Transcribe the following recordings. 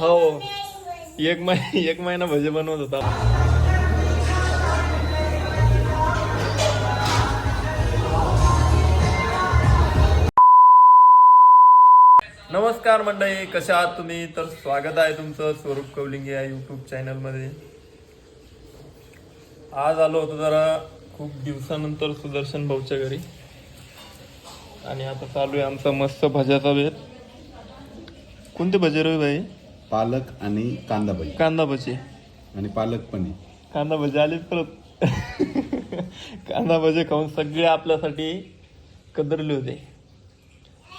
हो. एक महिना एक महिना भजे बनवत होता. नमस्कार मंडळी कशा आहात तुम्ही? तर स्वागत आहे तुमचं स्वरूप कवलिंगे या युट्यूब चॅनलमध्ये आज आलो होतो जरा खूप दिवसानंतर सुदर्शन भाऊच्या घरी. आणि आता चालू आहे आमचा मस्त भज्याचा बेत कोणते भजे रे भाई पालक आणि कांदा भजी. कांदा भजी. आणि पालक पनीर. कांदा भजी आलीच परत कांदा भजी खाऊन सगळे आपल्यासाठी कदरले होते.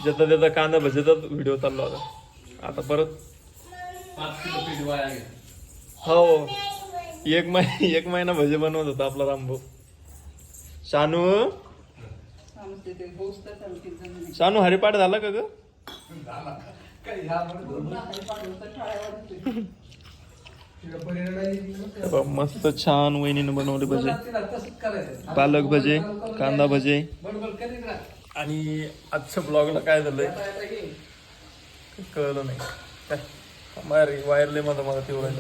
ज्याचा त्याचा कांदा भजीचाच व्हिडिओ चालला होता. आता परत हो. एक महिना एक महिना भजी बनवत होता आपला रामभाऊ. शानू? शानू हरिपाठ झाला का ग? मस्त छान वहिनीनं बनवले भजे. पालक भजे कांदा भजे. आणि आजच्या ब्लॉगला काय झालंय? कळलं नाही. काय? वायर वायरले माझा मला तेवढं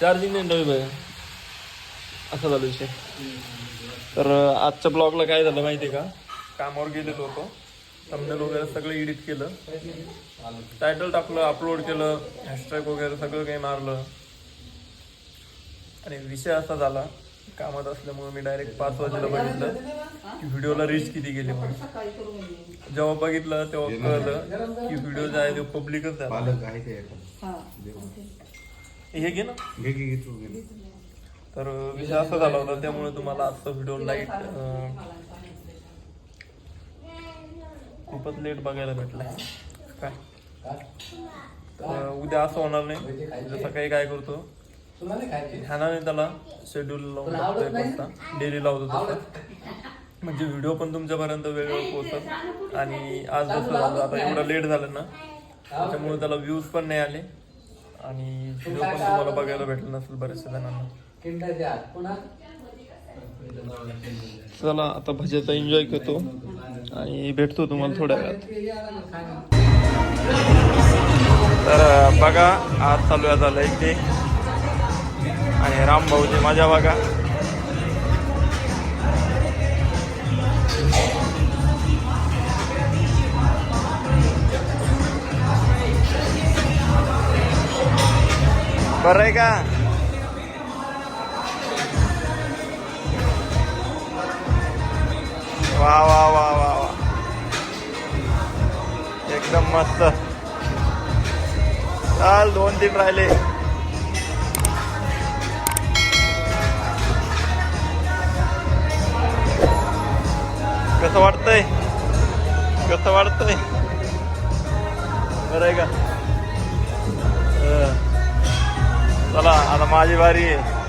चार्जिंग नाही. नवी बाई. असं झालं विषय. तर आजच्या ब्लॉगला काय झालं माहिती आहे का? कामावर गेलेलो होतो. thumbnail वगैरे सगळं एडिट केलं. टायटल टाकलं अपलोड केलं हॅशटॅग वगैरे सगळं काही मारलं. आणि विषय असा झाला कामात असल्यामुळे मी डायरेक्ट पाच वाजेला बघितलं की व्हिडिओला रीच किती गेले म्हणून. जेव्हा बघितलं तेव्हा कळलं की व्हिडिओ जे आहे तो पब्लिकच झाला. हे घे ना. तर विषय असा झाला होता त्यामुळे तुम्हाला आजचा व्हिडिओ लाइट खूपच लेट बघायला भेटला. काय? तर उद्या असं होणार नाही. जसं काही काय करतो? ह्यानाने त्याला शेड्यूल लावून टाकतो एक वाजता डेली लावतो तसं. म्हणजे व्हिडिओ पण तुमच्यापर्यंत वेगवेगळं पोहोचत आणि आज जसं झालं आता एवढं लेट झालं ना त्याच्यामुळे त्याला व्ह्यूज पण नाही आले. आणि व्हिडिओ पण तुम्हाला बघायला भेटलं नसेल बऱ्याचशा जणांना. चला आता भज्याचा एन्जॉय करतो. आणि भेटतो तुम्हाला थोड्या वेळात. तर बघा आज चालू आहे झालं एक ते आणि राम भाऊजी माझ्या बघा. बरं आहे का? वा वा वा वा वा. एकदम मस्त. चाल दोन तीन राहिले. कसं वाटतंय? कसं वाटतंय? बरं आहे का? चला आता माझी बारी आहे.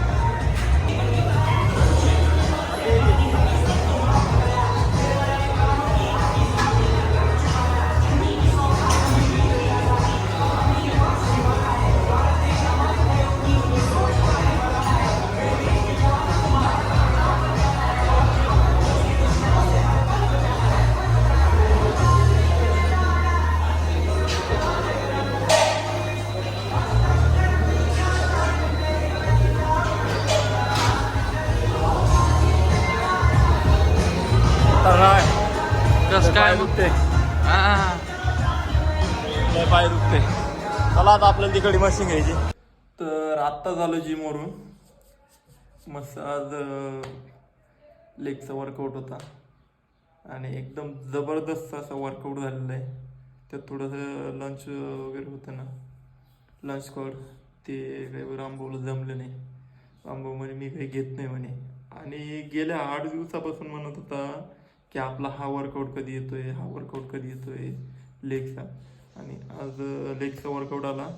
आता मशीन घ्यायची. तर आत्ता झालं जिमवरून मस्त आज लेगचा वर्कआउट होता. आणि एकदम जबरदस्त असा वर्कआउट झालेला आहे. त्यात थोडंसं लंच वगैरे होतं ना. लंच कॉड ते काही रामभाऊला जमलं नाही. रामभाऊ म्हणे मी काही घेत नाही म्हणे. आणि गेल्या आठ दिवसापासून म्हणत होता की आपला हा वर्कआउट कधी येतोय हा वर्कआउट कधी येतोय लेगचा आणि आज लेगचा वर्कआउट आला.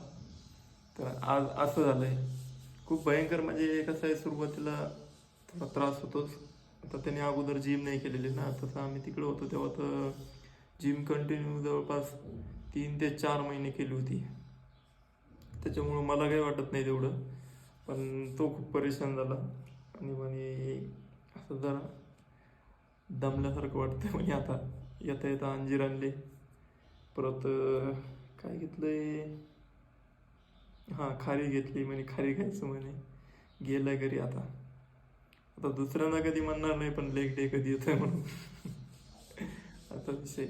तर आज असं झालंय. खूप भयंकर म्हणजे कसं आहे सुरुवातीला थोडा त्रास होतोच. आता त्याने अगोदर जिम नाही केलेली ना तसं आम्ही तिकडे होतो तेव्हा तर जिम कंटिन्यू जवळपास तीन ते चार महिने केली होती. त्याच्यामुळं मला काही वाटत नाही तेवढं पण तो खूप परेशान झाला. आणि म्हणे असं जरा दमल्यासारखं वाटतं म्हणे आता. येता येता अंजीर आणले. परत काय घेतलं आहे हां खारी घेतली म्हणे खारी घ्यायचं म्हणे. गेलाय घरी आता. आता दुसऱ्यांदा कधी म्हणणार नाही पण लेग डे कधी येतोय म्हणून. आता विषय.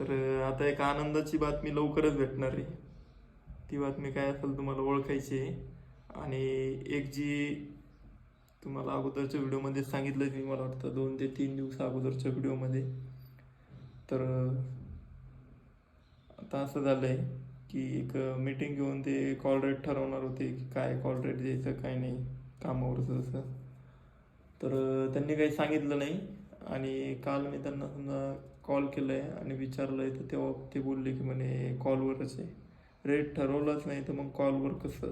तर आता एक आनंदाची बातमी लवकरच भेटणार आहे. ती बातमी काय असेल तुम्हाला ओळखायची आहे. आणि एक जी तुम्हाला अगोदरच्या व्हिडिओमध्ये सांगितलं मी मला वाटतं दोन ते तीन दिवस अगोदरच्या व्हिडिओमध्ये. तर आता असं झालं आहे की एक मीटिंग घेऊन ते कॉल रेट ठरवणार होते की काय कॉल रेट द्यायचं काय नाही कामावरचं तसं. तर त्यांनी काही सांगितलं नाही आणि काल मी त्यांना समजा कॉल केला आहे आणि विचारलं आहे तर तेव्हा ते बोलले की म्हणे कॉलवरच आहे. रेट ठरवलाच नाही तर मग कॉलवर कसं?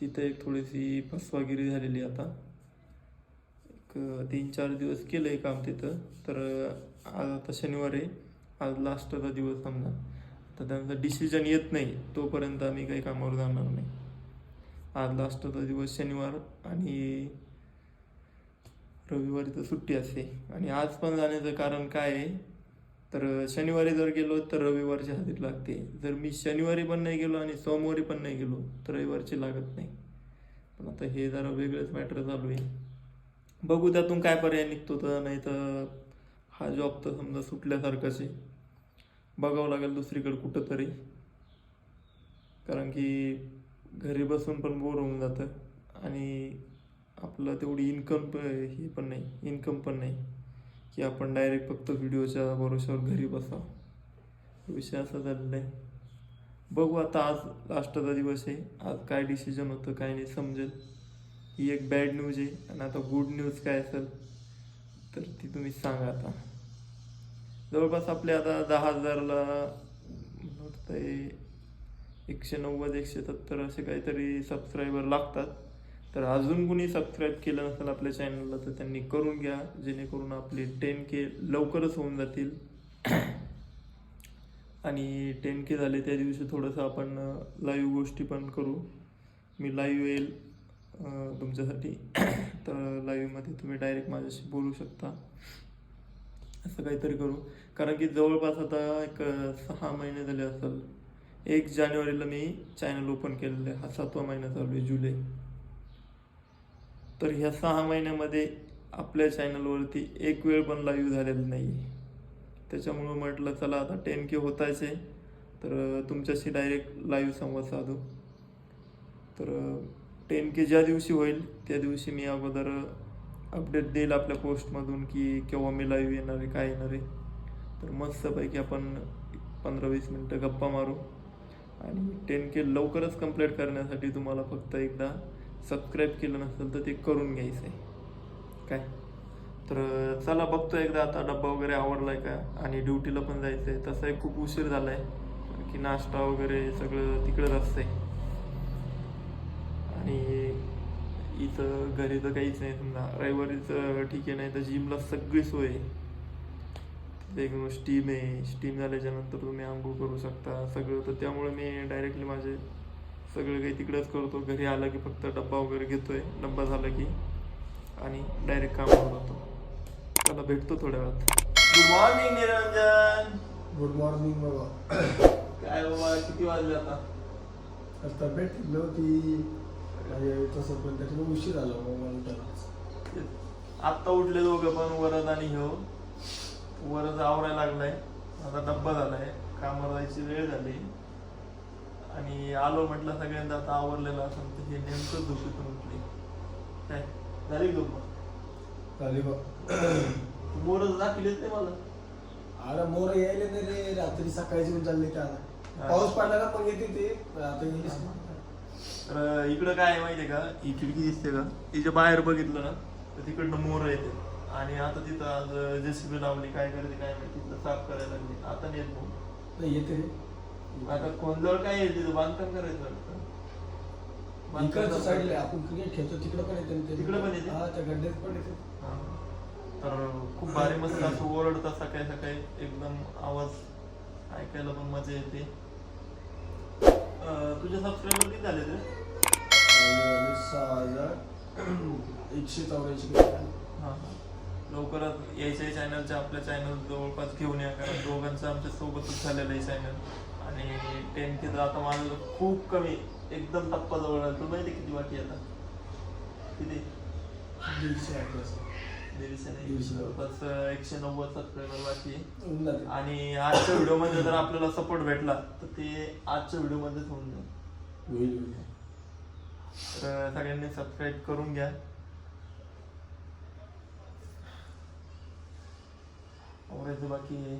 तिथं एक थोडीशी फसवागिरी झालेली आता. एक तीन चार दिवस केलं आहे काम तिथं तर आज आता शनिवार आहे. आज लास्टचा दिवस समजा. तर त्यांचं डिसिजन येत नाही. तोपर्यंत आम्ही काही कामावर जाणार नाही. आज लास्टचा दिवस शनिवार आणि रविवारी तर सुट्टी असते. आणि आज पण जाण्याचं कारण काय आहे? तर शनिवारी जर गेलो तर रविवारची हजेरी लागते. जर मी शनिवारी पण नाही गेलो आणि सोमवारी पण नाही गेलो तर रविवारची लागत नाही. पण आता हे जरा वेगळंच मॅटर चालू आहे. बघू त्यातून काय पर्याय निघतो तर नाही तर हा जॉब तर समजा सुटल्यासारखाच आहे. बघावं लागेल दुसरीकडे कुठं तरी कारण की घरी बसून पण बोर होऊन जातं. आणि आपलं तेवढी इन्कम हे पण नाही इन्कम पण नाही. की आपण डायरेक्ट फक्त व्हिडिओच्या भरोश्यावर घरी बसावं. विषय असा झालेला आहे. बघू आता आज लास्टचा दिवस आहे. आज काय डिसिजन होतं काय नाही समजेल. ही एक बॅड न्यूज आहे. आणि आता गुड न्यूज काय असेल तर ती तुम्ही सांगा आता. जवळपास आपले आता दहा हजारला मला एकशे नव्वद एकशे सत्तर असे काहीतरी सबस्क्रायबर लागतात. तर अजून कुणी सबस्क्राईब केलं नसेल आपल्या चॅनलला तर त्यांनी करून घ्या. जेणेकरून आपले टेन के लवकरच होऊन जातील. आणि टेन के झाले त्या दिवशी थोडंसं आपण लाईव्ह गोष्टी पण करू. मी लाईव्ह येईल तुमच्यासाठी. तर लाईव्हमध्ये तुम्ही डायरेक्ट माझ्याशी बोलू शकता. असं काहीतरी करू. कारण की जवळपास आता एक सहा महिने झाले असेल. एक जानेवारीला मी चॅनल ओपन केलेलं आहे. हा सातवा महिना चालू आहे जुलै. तर ह्या सहा महिन्यामध्ये आपल्या चॅनलवरती एक वेळ पण लाईव्ह झालेला नाही त्याच्यामुळं म्हटलं चला आता टेन के होतायचे. तर तुमच्याशी डायरेक्ट लाईव्ह संवाद साधू. तर टेन के ज्या दिवशी होईल त्या दिवशी मी अगोदर अपडेट देईल आपल्या पोस्टमधून की केव्हा मी लाईव्ह येणार आहे काय येणार आहे. तर मस्तपैकी आपण पंधरा वीस मिनटं गप्पा मारू. आणि टेन के लवकरच कंप्लीट करण्यासाठी तुम्हाला फक्त एकदा सबस्क्राईब केलं नसेल तर ते करून घ्यायचं आहे काय? तर चला बघतो एकदा आता डब्बा वगैरे आवडला आहे का? आणि ड्युटीला पण जायचं आहे तसंही खूप उशीर झाला आहे की नाश्ता वगैरे सगळं तिकडंच असतं आहे इथं घरी तर काहीच नाही समजा रविवारीच ठीक आहे नाही तर जिमला सगळी सोय आहे. तिथे एक स्टीम आहे. स्टीम झाल्याच्यानंतर तुम्ही आंघोळ करू शकता सगळं. तर त्यामुळे मी डायरेक्टली माझे सगळं काही तिकडेच करतो. घरी आला की फक्त डब्बा वगैरे घेतोय. डब्बा झाला की आणि डायरेक्ट कामावर जातो. त्याला भेटतो थोड्या वेळात. Good morning Niranjan. Good morning बाबा. काय बाबा किती वाजले आता? तब्येत ठीक नव्हती. म्हणजे तसं पण त्याच्यामुळे उशीर झाला मला आत्ता उठले दोघं पण वरद आणि ह्यो वरद आवरायला लागलाय. आता डब्बा झालाय. कामाला जायची वेळ झाली. आणि आलो म्हटलं सगळ्यांदा आता आवरलेलं असं तर हे नेमकं झोपेतून उठले. काय? झाली झोप? झाली बा. मोरच दाखवलेच नाही मला. अरे मोर यायले नाही रे रात्री सकाळची पण चालले ते हा. आता पाऊस पडला का मग येते ते. पण आता नाही. तर इकडं काय आहे माहितीये का ही खिडकी दिसते का तिच्या बाहेर बघितलं ना तर तिकडनं मोर येते आणि आता तिथं आज जेसीबी लावली काय करते काय माहिती तिथं साफ करायला लागली आता नाही येत येते आता कोणजवळ काय आहे तिथं बांधकाम करायचं वाटतं. इकडच्या साईडला. आपण क्रिकेट खेळतो तिकडे पण येते. तिकडं पण येते? हा त्या गड्ड्यात पण येते. तर खूप भारी मस्त असं ओरडतात सकाळी सकाळी एकदम आवाज ऐकायला पण मजा येते तुझे सबस्क्रायबर किती झाले ते? सहा हजार. एकशे चौऱ्याऐंशी हा हा. लवकरच यायच्या चॅनलच्या आपल्या चॅनल जवळपास घेऊन या कारण दोघांचं आमच्या सोबतच झालेलं आहे चॅनल आणि टेन के तर आता माझं खूप कमी एकदम टप्पा जवळ आला. तुला माहिती किती बाकी आता? किती? दीडशे असं दीडशे नाही एकशे नव्वद सबस्क्रायबर बाकी आहे होऊन जाते. आणि आजच्या व्हिडिओमध्ये जर आपल्याला सपोर्ट भेटला तर ते आजच्या व्हिडिओ मध्येच होऊन जाईल होईल होईल तर सगळ्यांनी सबस्क्राईब करून घ्या आवरायचं बाकी आहे.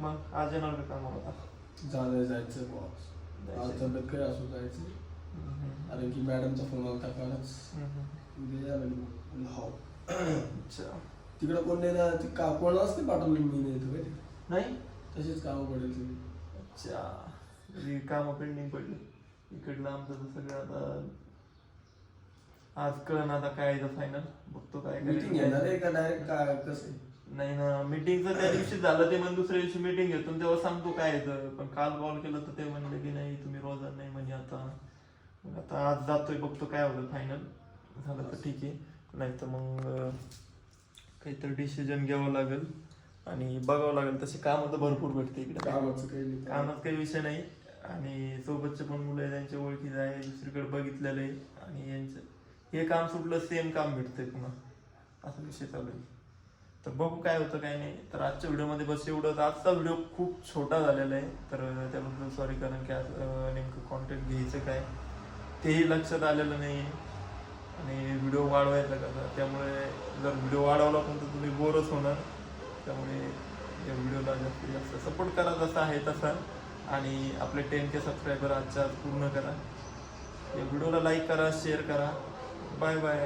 मग आज येणार का कामाला आता झालं जायचं बॉस आज जायचंय. तब्येत काय असू जायचं. कारण की मॅडमचा फोन आला कालच हम्म. उद्या. हो. अच्छा. तिकडं कोण नाही ना ते का कोणालाच नाही पाठवलं मी नाही येतो काय नाही? तसेच कामं पडेल तुम्ही अच्छा. म्हणजे कामं पेंडिंग पडली. इकडलं आमचं तर सगळं आता आज कळण आता काय फायनल बघतो काय मीटिंग करायचं. घेणार आहे का डायरेक्ट काय कसं आहे? नाही ना मीटिंगचं त्या दिवशी झालं ते मग दुसऱ्या दिवशी मीटिंग घेतो आणि तेव्हा सांगतो काय येतं पण काल कॉल केलं तर ते म्हणले की नाही तुम्ही रोज नाही म्हणे आता. मग आता आज जातोय बघतो काय होतं फायनल झालं तर ठीक आहे. नाही तर मग काहीतरी डिसिजन घ्यावं लागेल आणि बघावं लागेल. तसे कामं तर भरपूर भेटते इकडे. कामाचं काही कामात काही विषय नाही. आणि सोबतचे पण मुलं आहे त्यांच्या ओळखीचे आहे दुसरीकडे बघितलेलं आहे आणि यांचं हे काम सुटलं सेम काम भेटतंय पुन्हा. असा विषय चालू आहे. तर बघू काय होतं काय नाही. तर आजच्या व्हिडिओमध्ये बस एवढंच. आजचा व्हिडिओ खूप छोटा झालेला आहे. तर त्याबद्दल सॉरी कारण की आज नेमकं कॉन्टेंट घ्यायचं काय तेही लक्षात आलेलं नाही आणि व्हिडिओ वाढवायचा कसा त्यामुळे जर व्हिडिओ वाढवला पण तर तुम्ही बोरच होणार. त्यामुळे या व्हिडिओला जास्तीत जास्त सपोर्ट करा जसा आहे तसा. आणि आपले टेन के सबस्क्रायबर आजच्या पूर्ण करा. या व्हिडिओला लाईक करा शेअर करा. Bye bye